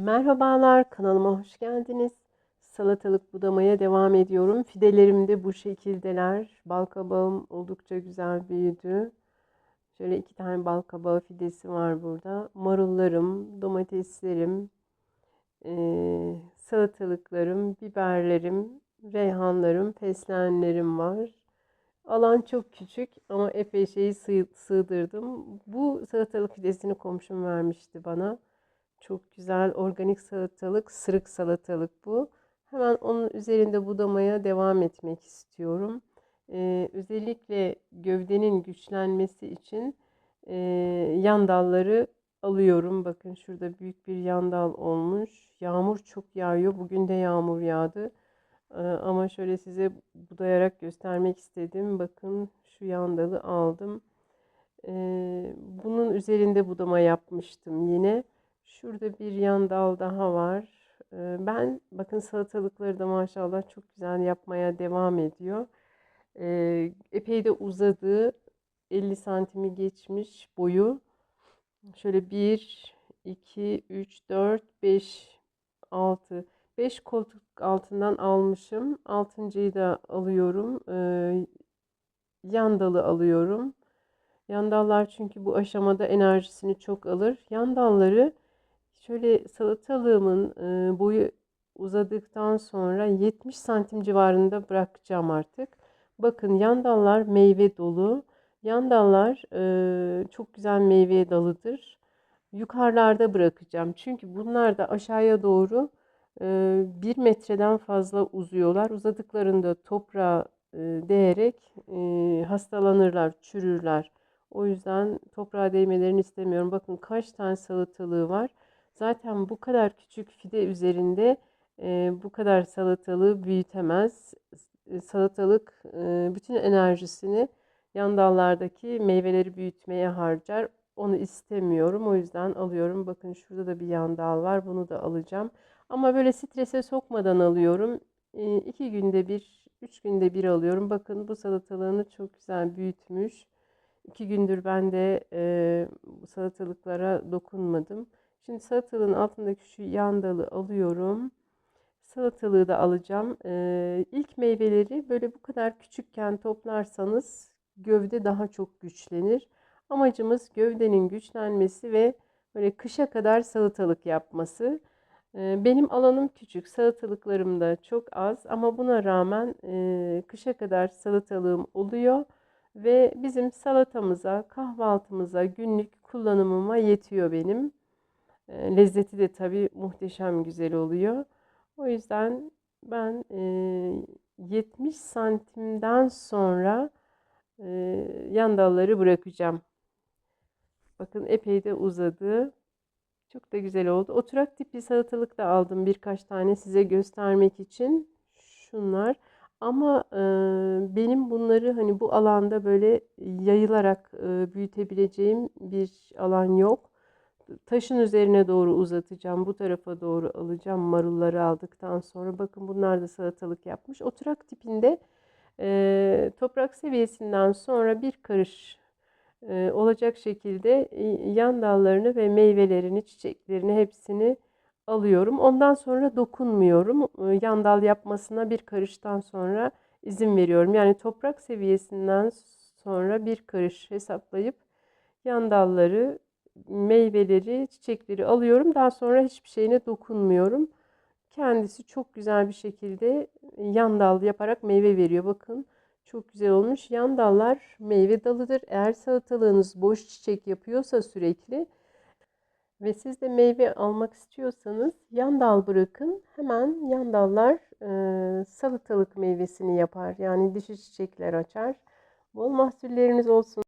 Merhabalar, kanalıma hoş geldiniz. Salatalık budamaya devam ediyorum. Fidelerim de bu şekildeler. Balkabağım oldukça güzel büyüdü. Şöyle iki tane balkabağı fidesi var burada. Marullarım, domateslerim, salatalıklarım, biberlerim, reyhanlarım, fesleğenlerim var. Alan çok küçük ama epey şeyi sığ- sığdırdım. Bu salatalık fidesini komşum vermişti bana. Çok güzel organik salatalık, sırık salatalık bu. Hemen onun üzerinde budamaya devam etmek istiyorum. Ee, özellikle gövdenin güçlenmesi için e, yan dalları alıyorum. Bakın şurada büyük bir yan dal olmuş. Yağmur çok yağıyor. Bugün de yağmur yağdı. Ee, ama şöyle size budayarak göstermek istedim. Bakın şu yan dalı aldım. Ee, bunun üzerinde budama yapmıştım yine. Şurada bir yan dal daha var. Ee, ben bakın salatalıkları da maşallah çok güzel yapmaya devam ediyor. Ee, epey de uzadı. 50 santimi geçmiş boyu. Şöyle 1, 2, 3, 4, 5, 6. 5 koltuk altından almışım. Altıncıyı da alıyorum. Ee, yan dalı alıyorum. Yan dallar çünkü bu aşamada enerjisini çok alır. Yan dalları şöyle salatalığımın e, boyu uzadıktan sonra 70 santim civarında bırakacağım artık. Bakın yan dallar meyve dolu. Yan dallar e, çok güzel meyve dalıdır. Yukarılarda bırakacağım. Çünkü bunlar da aşağıya doğru e, bir metreden fazla uzuyorlar. Uzadıklarında toprağa değerek hastalanırlar, çürürler. O yüzden toprağa değmelerini istemiyorum. Bakın kaç tane salatalığı var. Zaten bu kadar küçük fide üzerinde e, bu kadar salatalığı büyütemez. Salatalık e, bütün enerjisini yan dallardaki meyveleri büyütmeye harcar. Onu istemiyorum. O yüzden alıyorum. Bakın şurada da bir yan dal var. Bunu da alacağım. Ama böyle strese sokmadan alıyorum. E, iki günde bir, üç günde bir alıyorum. Bakın bu salatalığını çok güzel büyütmüş. İki gündür ben de e, salatalıklara dokunmadım. Şimdi salatalığın altındaki şu yan dalı alıyorum. Salatalığı da alacağım. E, ilk meyveleri böyle bu kadar küçükken toplarsanız gövde daha çok güçlenir. Amacımız gövdenin güçlenmesi ve böyle kışa kadar salatalık yapması. E, benim alanım küçük, salatalıklarım da çok az ama buna rağmen e, kışa kadar salatalığım oluyor ve bizim salatamıza, kahvaltımıza, günlük kullanımıma yetiyor benim. Lezzeti de tabii muhteşem güzel oluyor. O yüzden ben e, 70 santimden sonra yan dalları bırakacağım. Bakın epey de uzadı. Çok da güzel oldu. Oturak tipi salatalık da aldım birkaç tane size göstermek için. Şunlar. Ama e, benim bunları hani bu alanda böyle yayılarak e, büyütebileceğim bir alan yok. Taşın üzerine doğru uzatacağım. Bu tarafa doğru alacağım marulları aldıktan sonra. Bakın bunlar da salatalık yapmış. Oturak tipinde e, toprak seviyesinden sonra bir karış e, olacak şekilde e, yan dallarını ve meyvelerini, çiçeklerini hepsini alıyorum. Ondan sonra dokunmuyorum. E, Yan dal yapmasına bir karıştan sonra izin veriyorum. Yani toprak seviyesinden sonra bir karış hesaplayıp yan dalları, meyveleri, çiçekleri alıyorum. Daha sonra hiçbir şeyine dokunmuyorum. Kendisi çok güzel bir şekilde yan dal yaparak meyve veriyor. Bakın çok güzel olmuş. Yan dallar meyve dalıdır. Eğer salatalığınız boş çiçek yapıyorsa sürekli ve siz de meyve almak istiyorsanız yan dal bırakın. Hemen yan dallar e, salatalık meyvesini yapar. Yani dişi çiçekler açar. Bol mahsulleriniz olsun.